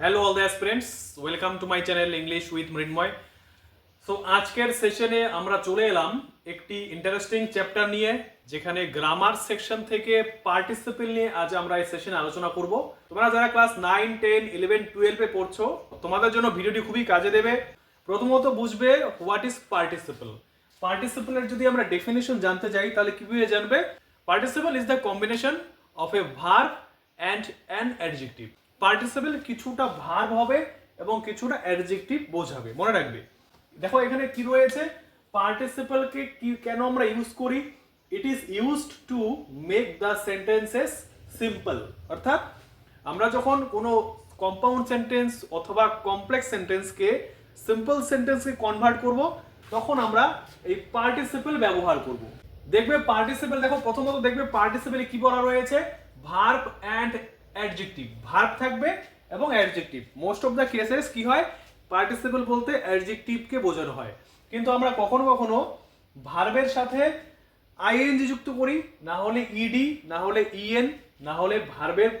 Hello all the friends welcome to my channel English with Mrinmoy so আজকের সেশনে আমরা চলে এলাম একটি ইন্টারেস্টিং চ্যাপ্টার নিয়ে, যেখানে গ্রামার সেকশন থেকে পার্টিসিপেল নিয়ে আজ আমরা এই সেশনে আলোচনা করব। তোমরা যারা ক্লাস নাইন টেন ইলেভেন টুয়েলভে পড়ছো, তোমাদের জন্য ভিডিওটি খুবই কাজে দেবে। প্রথমত বুঝবে হোয়াট ইজ পার্টিসিপেল পার্টিসিপেলের যদি আমরা ডেফিনেশন জানতে চাই তাহলে কীভাবে জানবে? Participle is the combination of a verb and an adjective participle কিছুটা ভার্ব হবে এবং কিছুটা অ্যাডজেক্টিভ বোঝাবে। মনে রাখবে। দেখো এখানে কি রয়েছে? পার্টিসিপলকে কি কেন আমরা ইউজ করি? It is used to make the sentences simple অর্থাৎ আমরা যখন কোনো কম্পাউন্ড সেন্টেন্স অথবা কমপ্লেক্স সেন্টেন্সকে সিম্পল সেন্টেন্সকে কনভার্ট করব, তখন আমরা এই পার্টিসিপেল ব্যবহার করব। দেখবে পার্টিসিপেল দেখো প্রথমত দেখবে পার্টিসিপলে কি বলা রয়েছে? ভার্ব অ্যান্ড অ্যাডজেক্টিভ ভার্ব থাকবে এবং adjective most of the cases কি হয়? পার্টিসিপল বলতে অ্যাডজেক্টিভকে বোঝানো হয়। কিন্তু আমরা কখনো কখনো ভার্বের সাথে আইএনজি যুক্ত করি, না হলে ইডি না হলে ইএন না হলে ভার্বের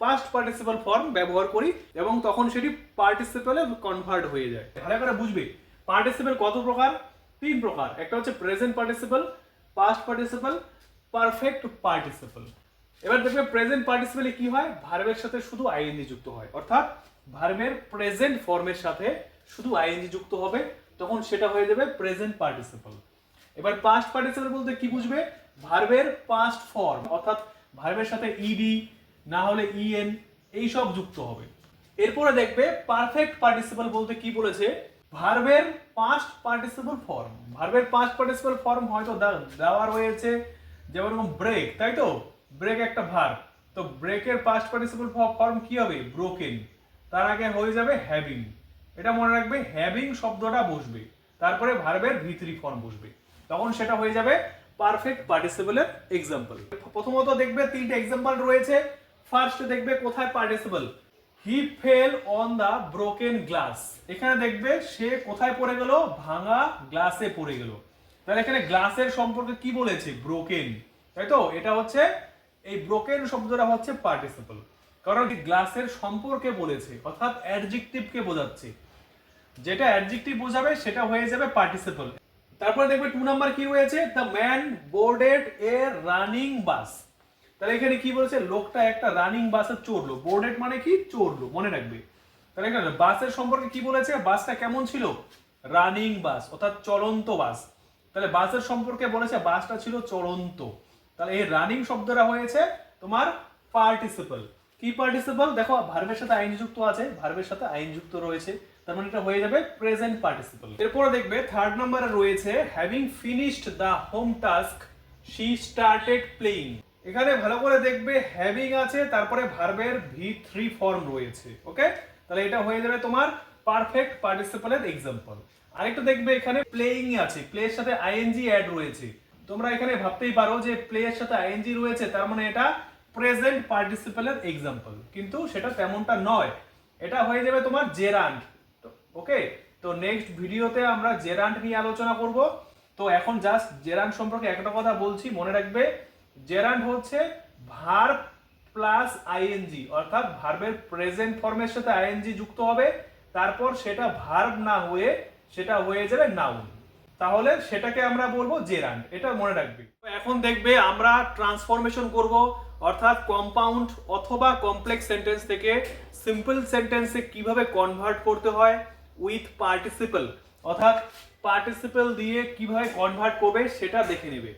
পাস্ট পার্টিসিপাল ফর্ম ব্যবহার করি এবং তখন সেটি পার্টিসিপালে কনভার্ট হয়ে যায়। ভালো করে বুঝবে? পার্টিসিপাল কত প্রকার? তিন প্রকার। একটা হচ্ছে present participle past participle perfect participle এবার দেখবে প্রেজেন্ট পার্টিসিপালে কি হয়? ভার্বের সাথে শুধু আইএনজি যুক্ত হয়। অর্থাৎ ভার্বের প্রেজেন্ট ফর্মের সাথে শুধু আইএনজি যুক্ত হবে, তখন সেটা হয়ে যাবে প্রেজেন্ট পার্টিসিপাল এবার পাস্ট পার্টিসিপাল বলতে কি বুঝবে? ভার্বের পাস্ট ফর্ম অর্থাৎ ভার্বের সাথে ইডি না হলে ইএন এই সব যুক্ত হবে। এরপরে দেখবে পারফেক্ট পার্টিসিপাল বলতে কি বলেছে? ভার্বের পাস্ট পার্টিসিপাল ফর্ম ভার্বের পাস্ট পার্টিসিপাল ফর্ম হয়তো দেওয়া রয়েছে, যেমন ব্রেক তাই তো? ব্রেক একটা ভার। তো ব্রেকের পাস্ট পার্টিসিপাল ফর্ম কি হবে? ব্রোকেন তার আগে হয়ে যাবে হ্যাভিং এটা মনে রাখবে হ্যাভিং শব্দটা বসবে। তারপরে ভার্বের ভিতরি ফর্ম বসবে। তখন সেটা হয়ে যাবে পারফেক্ট পার্টিসিপলের এক্সাম্পল প্রথমত দেখবে তিনটে এক্সাম্পল রয়েছে। ফার্স্ট দেখবে কোথায় participle he fell on the broken glass এখানে দেখবে সে কোথায় পড়ে গেল? ভাঙা গ্লাসে পড়ে গেল। তাহলে এখানে গ্লাসের সম্পর্কে কি বলেছে? ব্রোকেন তাই তো? এটা হচ্ছে এই ব্রোকেন শব্দটা হচ্ছে পার্টিসিপল কারণ গ্লাসের সম্পর্কে বলেছে, অর্থাৎ অ্যাডজেক্টিভকে বোঝাচ্ছে। যেটা অ্যাডজেক্টিভ বোঝাবে, সেটা হয়ে যাবে পার্টিসিপল তারপরে দেখবে টু নাম্বার কি রয়েছে the man boarded a running bus তাহলে এখানে কি বলেছে? লোকটা একটা রানিং বাসে চড়লো। বোর্ডেড মানে কি? চড়লো, মনে রাখবে। তাহলে এখানে বাসের সম্পর্কে কি বলেছে? বাসটা কেমন ছিল? রানিং বাস অর্থাৎ চলন্ত বাস। তাহলে বাসের সম্পর্কে বলেছে, বাসটা ছিল চলন্ত। তাহলে এই রানিং শব্দটা হয়েছে তোমার পার্টিসিপল কি পার্টিসিপল দেখো ভার্বের সাথে আইন যুক্ত আছে ভার্বের সাথে আইন যুক্ত রয়েছে। তার মানে এটা হয়ে যাবে প্রেজেন্ট পার্টিসিপল এরপরে দেখবে থার্ড নম্বরে রয়েছে having finished the home task she started playing এখানে ভালো করে দেখবে হ্যাভিং আছে, তারপরে ভার্বের ভি থ্রি ফর্ম রয়েছে ওকে তাহলে এটা হয়ে যাবে তোমার পারফেক্ট পার্টিসিপলের এক্সাম্পল আরেকটা দেখবে এখানে প্লেইং আছে প্লে এর সাথে আইএনজি অ্যাড রয়েছে। তোমরা এখানে ভাবতেই পারো যে প্লে এর সাথে আইএনজি রয়েছে, তার মানে এটা প্রেজেন্ট পার্টিসিপেলের এক্সাম্পল কিন্তু সেটা তেমনটা নয়। এটা হয়ে যাবে তোমার জেরান্ড ওকে তো নেক্সট ভিডিওতে আমরা জেরান্ড নিয়ে আলোচনা করব। তো এখন জাস্ট জেরান্ড সম্পর্কে একটা কথা বলছি, মনে রাখবে। জেরান্ড হচ্ছে ভার্ব প্লাস আইএনজি অর্থাৎ ভার্বের প্রেজেন্ট ফর্মের সাথে আইএনজি যুক্ত হবে। তারপর সেটা ভার্ব না হয়ে, সেটা হয়ে যাবে নাউন তাহলে সেটাকে আমরা বলব জেরান্ড। এটা মনে রাখবে। এখন দেখবে আমরা ট্রান্সফরমেশন করব, অর্থাৎ কম্পাউন্ড অথবা কমপ্লেক্স সেন্টেন্স থেকে সিম্পল সেন্টেন্সে কীভাবে কনভার্ট করতে হয় উইথ পার্টিসিপল। অর্থাৎ পার্টিসিপল দিয়ে কীভাবে কনভার্ট করবে সেটা দেখে নেবে।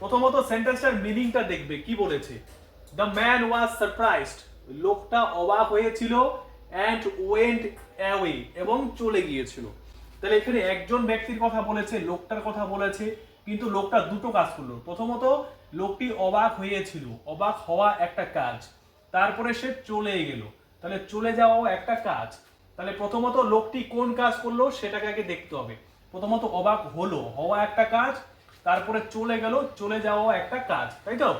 প্রথমত সেন্টেন্সটার মিনিংটা দেখবে, কি বলেছে? দ্য ম্যান ওয়াজ সারপ্রাইজড লোকটা অবাক হয়েছিল অ্যান্ড ওয়েন্ট অ্যাওয়ে এবং চলে গিয়েছিল। তাহলে এখানে একজন ব্যক্তির কথা বলেছে, লোকটার কথা বলেছে, কিন্তু লোকটা দুটো কাজ করল। প্রথমত, লোকটি অবাক হয়েছিল। অবাক হওয়া একটা কাজ। তারপরে সে চলে গেল। তাহলে চলে যাওয়াও একটা কাজ। তাহলে প্রথমত লোকটি কোন কাজ করল সেটাকে আগে দেখতে হবে। প্রথমত অবাক হলো, হওয়া একটা কাজ, তারপরে চলে গেল, চলে যাওয়া একটা কাজ, তাই তো?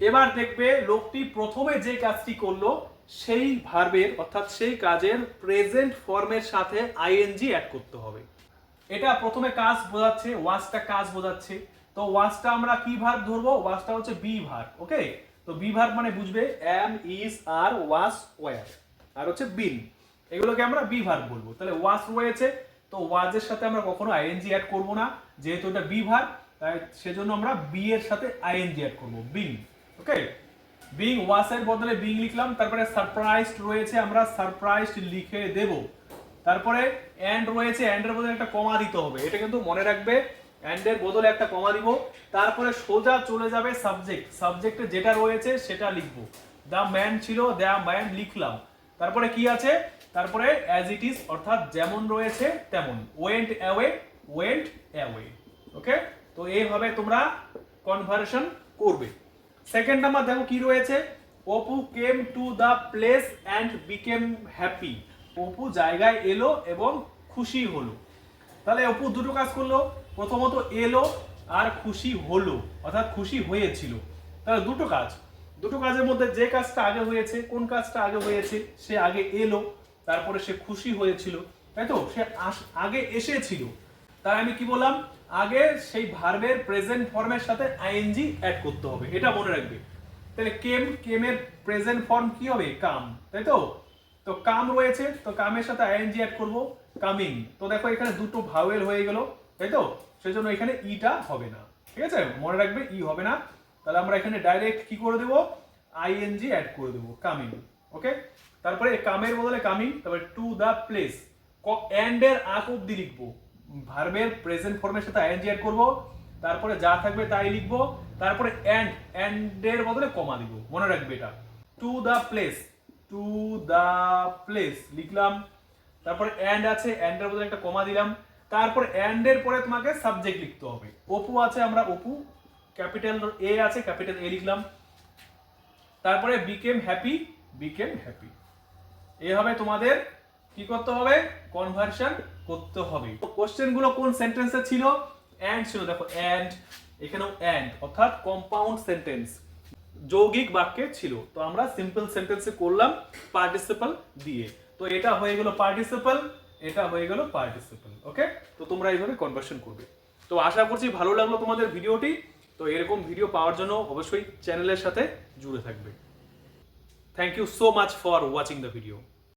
এবার দেখবে লোকটি প্রথমে যে কাজটি করল সেই ভার্বের অর্থাৎ সেই কাজের প্রেজেন্ট ফর্মের সাথে আইএনজি অ্যাড করতে হবে। এটা প্রথমে কাজ বোঝাচ্ছে ওয়াজটা কাজ বোঝাচ্ছে। তো ওয়াজটা আমরা কি ভার্ব ধরবো? ওয়াজটা হচ্ছে বি ভার্ব ওকে তো বি ভার্ব মানে বুঝবে am is are was were আর হচ্ছে বিন এগুলোকে আমরা বি ভার্ব বলব। তাহলে ওয়াজ রয়েছে, তো ওয়াজের সাথে আমরা কখনো আইএনজি অ্যাড করব না। যেহেতু এটা বি ভার্ব তাই সেজন্য আমরা বি এর সাথে আইএনজি অ্যাড করব বিং ওকে বিং ওয়াসের বদলে বিং লিখলাম, তারপরে সারপ্রাইজড রয়েছে, আমরা সারপ্রাইজড লিখে দেব। তারপরে অ্যান্ড রয়েছে অ্যান্ডের বদলে একটা কমা দিতে হবে। এটা কিন্তু মনে রাখবে অ্যান্ডের বদলে একটা কমা দিব। তারপরে সোজা চলে যাবে সাবজেক্ট সাবজেক্টে যেটা রয়েছে, সেটা লিখব। দ্য ম্যান ছিল দ্য ম্যান লিখলাম। তারপরে কি আছে? তারপরে অ্যাজ ইট ইজ অর্থাৎ যেমন রয়েছে, তেমন। Went away went away okay তো এইভাবে তোমরা কনভার্সন করবে। সেকেন্ড নাম্বার দেখো কি রয়েছে? Apu came to the place and became happy Apu জায়গায় এলো এবং খুশি হলো। তাহলে অপু দুটো কাজ করল। প্রথমত এলো আর খুশি হলো, অর্থাৎ খুশি হয়েছিল। তাহলে দুটো কাজ। দুটো কাজের মধ্যে যে কাজটা আগে হয়েছে, কোন কাজটা আগে হয়েছে, সে আগে এলো, তারপরে সে খুশি হয়েছিল, তাই তো? সে আগে এসেছিল। তাই আমি কি বললাম? আগে সেই ভার্বের প্রেজেন্ট ফর্মের সাথে আইএনজি অ্যাড করতে হবে, এটা মনে রাখবে। তাহলে কেম কেমের প্রেজেন্ট ফর্ম কি হবে? কাম, তাই তো? তো কাম রয়েছে, তো কামের সাথে আইএনজি অ্যাড করব কামিং তো দেখো এখানে দুটো ভাওয়েল হয়ে গেল, তাই তো? সেজন্য এখানে ইটা হবে না, ঠিক আছে? মনে রাখবে ই হবে না। তাহলে আমরা এখানে ডাইরেক্ট কি করে দেবো? আইএনজি অ্যাড করে দেবো কামিং ওকে তারপরে কামের বদলে কামিং তারপরে টু দ্য প্লেস এন্ড এর আগ অব্দি লিখব। ভার্বের প্রেজেন্ট ফর্মের সাথে আইএনজি অ্যাড করব, তারপরে যা থাকবে তাই লিখব, তারপরে এন্ড এর বদলে কমা দিব। মনে রাখবে এটা। To the place to the place লিখলাম, তারপরে এন্ড আছে এর বদলে একটা কমা দিলাম, তারপর এর পরে তোমাকে সাবজেক্ট লিখতে হবে। অপু আছে, আমরা অপু ক্যাপিটাল এ আছে ক্যাপিটাল এ লিখলাম। তারপরে বিকেম হ্যাপি বিকেম হ্যাপি এভাবে তোমাদের কি করতে হবে? কনভার্সন করতে হবে। কোশ্চেনগুলো কোন সেন্টেন্সে ছিল? অ্যান্ড ছিল, দেখো অ্যান্ড এখানেও অ্যান্ড অর্থাৎ কম্পাউন্ড সেন্টেন্স যৌগিক বাক্যে ছিল। তো আমরা সিম্পল সেন্টেন্সে করলাম পার্টিসিপাল দিয়ে। তো এটা হয়ে গেল পার্টিসিপাল এটা হয়ে গেল পার্টিসিপাল ওকে তো তোমরা এইভাবে কনভার্সন করবে। তো আশা করছি ভালো লাগল তোমাদের ভিডিওটি। তো এরকম ভিডিও পাওয়ার জন্য অবশ্যই চ্যানেলের সাথে জুড়ে থাকবে। Thank you so much for watching the video